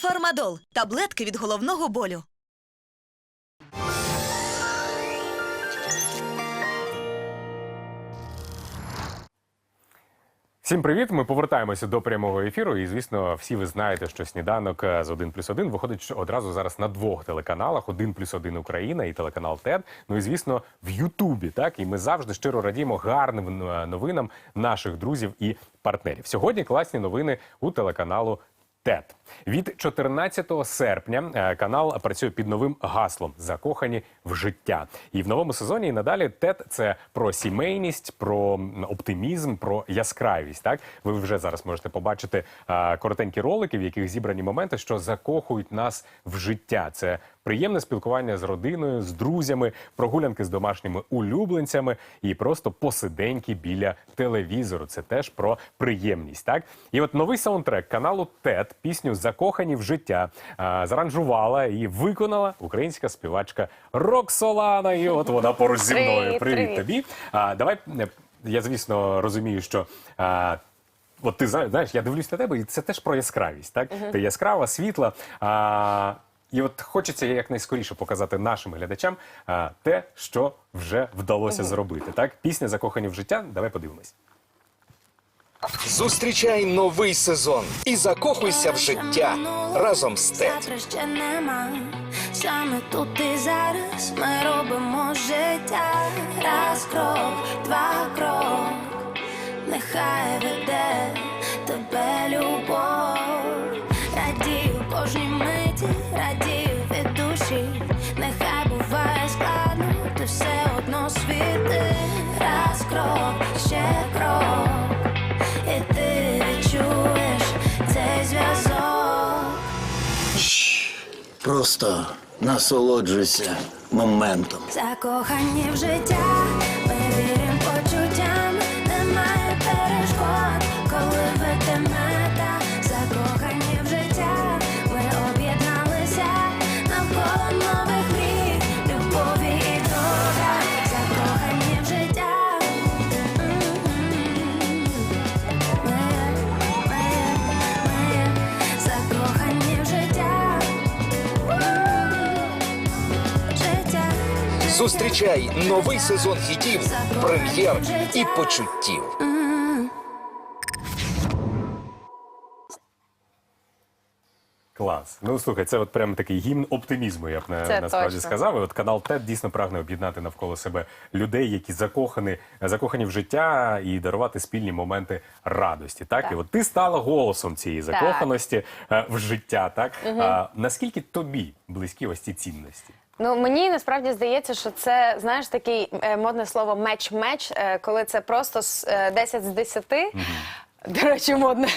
Фармадол таблетки від головного болю. Всім привіт! Ми повертаємося до прямого ефіру. І звісно, всі ви знаєте, що сніданок е, з 1 плюс 1 виходить одразу зараз на двох телеканалах: 1 плюс 1 Україна і телеканал ТЕД. Ну і звісно, в Ютубі. Так і ми завжди щиро радіємо гарним е, новинам наших друзів і партнерів. Сьогодні класні новини у телеканалу. ТЕТ від 14 серпня е, канал працює під новим гаслом Закохані в життя. І в новому сезоні і надалі ТЕТ це про сімейність, про оптимізм, про яскравість. Так ви вже зараз можете побачити е, коротенькі ролики, в яких зібрані моменти, що закохують нас в життя. Це приємне спілкування з родиною, з друзями, прогулянки з домашніми улюбленцями і просто посиденьки біля телевізору. Це теж про приємність. Так і от новий саундтрек каналу ТЕТ пісню Закохані в життя заранжувала і виконала українська співачка Роксолана. І от вона поруч зі мною. Привіт, Привіт, привіт. тобі. А, давай е, я звісно розумію, що. А, От ти знаєш, я дивлюсь на тебе, і це теж про яскравість. Так ти яскрава, світла. А, і от хочеться якнайскоріше показати нашим глядачам а, те, що вже вдалося зробити. Так, пісня закохані в життя. Давай подивимось. Зустрічай новий сезон і закохуйся в життя разом з ТЕТ. Ще нема. Саме тут і зараз ми робимо життя. Раз крок, два крок. Нехай веде тебе любов. Душі. Нехай буває складно, ти все одно світи. Раз крок, ще крок. І ти відчуєш цей зв'язок. Просто насолоджуйся моментом. Закохані в життя, Зустрічай новий сезон хітів, прем'єр і почуттів. Клас. Ну слухай, це от прям такий гімн оптимізму, я б на, Це насправді точно. сказав. І от канал ТЕД дійсно прагне об'єднати навколо себе людей, які закохані, закохані в життя і дарувати спільні моменти радості. Так, Так. і от ти стала голосом цієї закоханості е, в життя. Так а, наскільки тобі близькі ось ці цінності? Ну мені насправді здається, що це знаєш такий е, модне слово меч-меч, е, коли це просто с- е, 10 з 10. До речі, модне,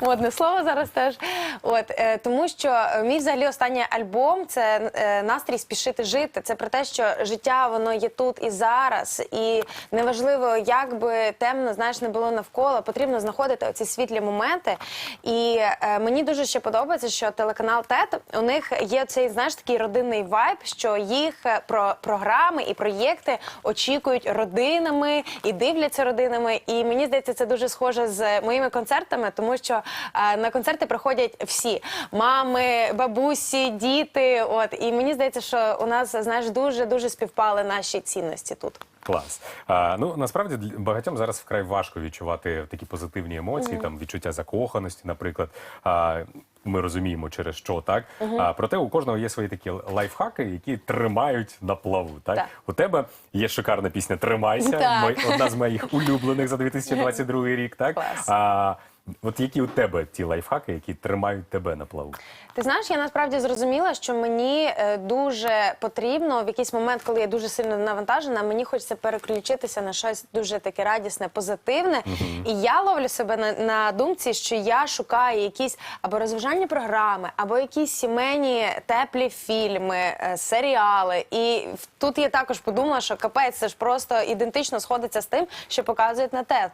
модне слово зараз теж. От е, тому, що е, мій взагалі останній альбом це е, настрій спішити жити. Це про те, що життя воно є тут і зараз, і неважливо, як би темно знаєш не було навколо, потрібно знаходити оці світлі моменти. І е, мені дуже ще подобається, що телеканал ТЕТ у них є цей знаєш такий родинний вайб, що їх е, про програми і проєкти очікують родинами і дивляться родинами. І мені здається, це дуже схоже з моїми концертами, тому що е, на концерти приходять всі мами, бабусі, діти. От і мені здається, що у нас знаєш дуже дуже співпали наші цінності тут. Клас. А, ну насправді багатьом зараз вкрай важко відчувати такі позитивні емоції, там відчуття закоханості, наприклад. А, ми розуміємо, через що так. А, проте у кожного є свої такі лайфхаки, які тримають на плаву. Так? Так. у тебе є шикарна пісня Тримайся, Так. мой- одна з моїх улюблених за 2022 рік. Так Клас. а, от які у тебе ті лайфхаки, які тримають тебе на плаву? Ти знаєш, я насправді зрозуміла, що мені е, дуже потрібно в якийсь момент, коли я дуже сильно навантажена, мені хочеться переключитися на щось дуже таке радісне, позитивне. І я ловлю себе на, на думці, що я шукаю якісь або розважальні програми, або якісь сімейні теплі фільми, е, серіали. І тут я також подумала, що капець, це ж просто ідентично сходиться з тим, що показують на ТЕТ.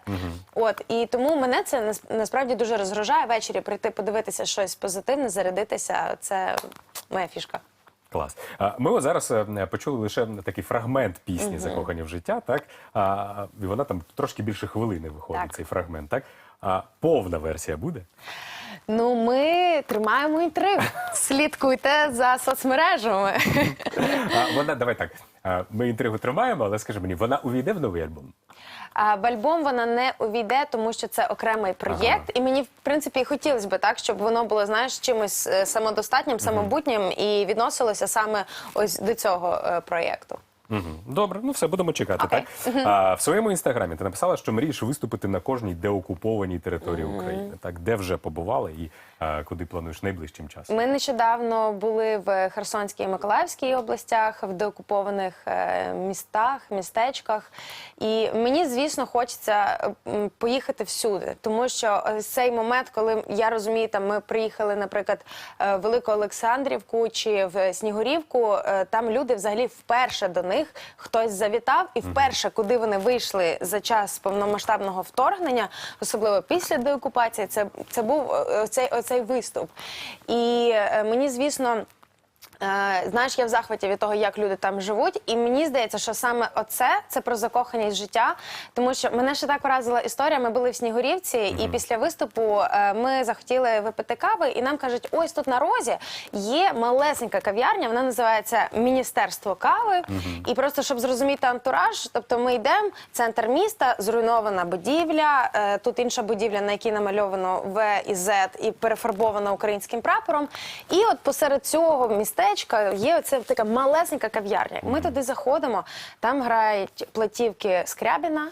От і тому мене це нас- насправді дуже розгружає ввечері прийти подивитися щось позитивне, зарядитися. Це моя фішка. Клас. Ми от зараз е, почули лише такий фрагмент пісні Закохані в життя, так? І вона там трошки більше хвилини виходить, Так. цей фрагмент, так? А повна версія буде? Ну, ми тримаємо інтригу. Слідкуйте за соцмережами. А, вона давай так. Ми інтригу тримаємо, але скажи мені, вона увійде в новий альбом? А в альбом вона не увійде, тому що це окремий проєкт. І мені, в принципі, хотілося б так, щоб воно було знаєш чимось е, самодостатнім, самобутнім і відносилося саме ось до цього е, проєкту. Угу. Добре, ну все, будемо чекати. Окей. Так? А, в своєму інстаграмі ти написала, що мрієш виступити на кожній деокупованій території України. Так, де вже побувала і а, куди плануєш найближчим часом? Ми нещодавно були в Херсонській і Миколаївській областях, в деокупованих е, містах, містечках. І мені, звісно, хочеться м, поїхати всюди, тому що ось цей момент, коли я розумію, там ми приїхали, наприклад, е, в Велику Олександрівку чи в Снігурівку, е, там люди взагалі вперше до них хтось завітав, і вперше, куди вони вийшли за час повномасштабного вторгнення, особливо після деокупації, це, це був е, оцей, оцей виступ. І е, мені, звісно. Е, Знаєш, я в захваті від того, як люди там живуть, і мені здається, що саме оце це про закоханість життя. Тому що мене ще так вразила історія. Ми були в Снігурівці, і після виступу е, ми захотіли випити кави, і нам кажуть, ось тут на розі є малесенька кав'ярня, вона називається Міністерство кави. І просто щоб зрозуміти антураж, тобто ми йдемо, центр міста, зруйнована будівля. е, Тут інша будівля, на якій намальовано В і З, і перефарбована українським прапором. І от посеред цього містечка є оця така малесенька кав'ярня. Ми туди заходимо, там грають платівки Скрябіна.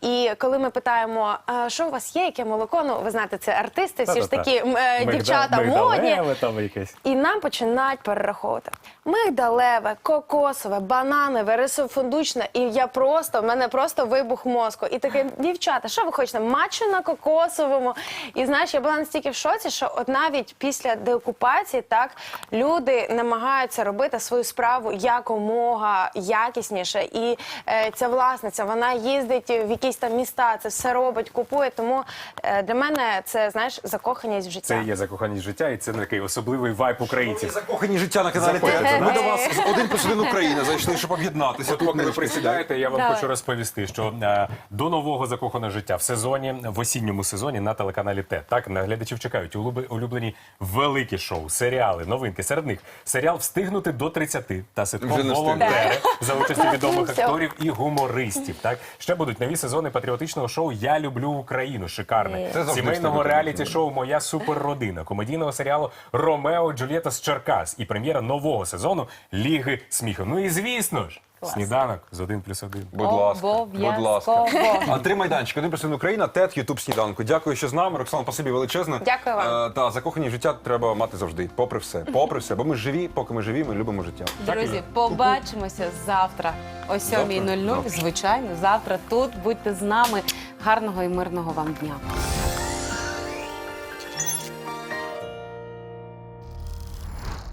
І коли ми питаємо, «А що у вас є, яке молоко? Ну, ви знаєте, це артисти, всі ж Та-та-та. такі м, е, дівчата модні. мигдалеве там якесь. І нам починають перераховувати. Мигдалеве, кокосове, бананове, рисофундучне. І я просто, в мене просто вибух мозку. І таке, дівчата, що ви хочете? Матчу на кокосовому. І знаєш, я була настільки в шоці, що от навіть після деокупації так люди намагаються робити свою справу якомога якісніше. І е, ця власниця, вона їздить в якісь там міста, це все робить, купує. Тому е, для мене це знаєш закоханість в життя. Це є закоханість життя, і це такий особливий вайб українців. Закохані життя на каналі Заходьте. Ми нас. до вас з один плюс один Україна зайшли, щоб об'єднатися. От поки ви присідаєте, я вам Давай. хочу розповісти, що е, до нового закоханого життя в сезоні, в осінньому сезоні на телеканалі ТЕТ. Так наглядачів чекають улюб- улюблені великі шоу, серіали, новинки. Серед них серіал Встигнути до 30 та ситком не волонтери за участі відомих акторів і гумористів. Так ще будуть нові сезони патріотичного шоу Я люблю Україну. Шикарне Це завжди сімейного встигнути. реаліті-шоу Моя суперродина, комедійного серіалу Ромео Джульєта з Черкас і прем'єра нового сезону Ліги сміху. Ну і звісно ж, сніданок з 1 плюс 1. Будь ласка, будь ласка. А три майданчики. Один плюс один Україна, ТЕТ, Ютуб Сніданку. Дякую, що з нами. Роксана, спасибі величезне. Дякую вам. Е, Та закохані в життя треба мати завжди. Попри все. Попри все. Бо ми живі, поки ми живі, ми любимо життя. Друзі, побачимося завтра о 7.00. Завтра? Звичайно, завтра тут. Будьте з нами. Гарного і мирного вам дня.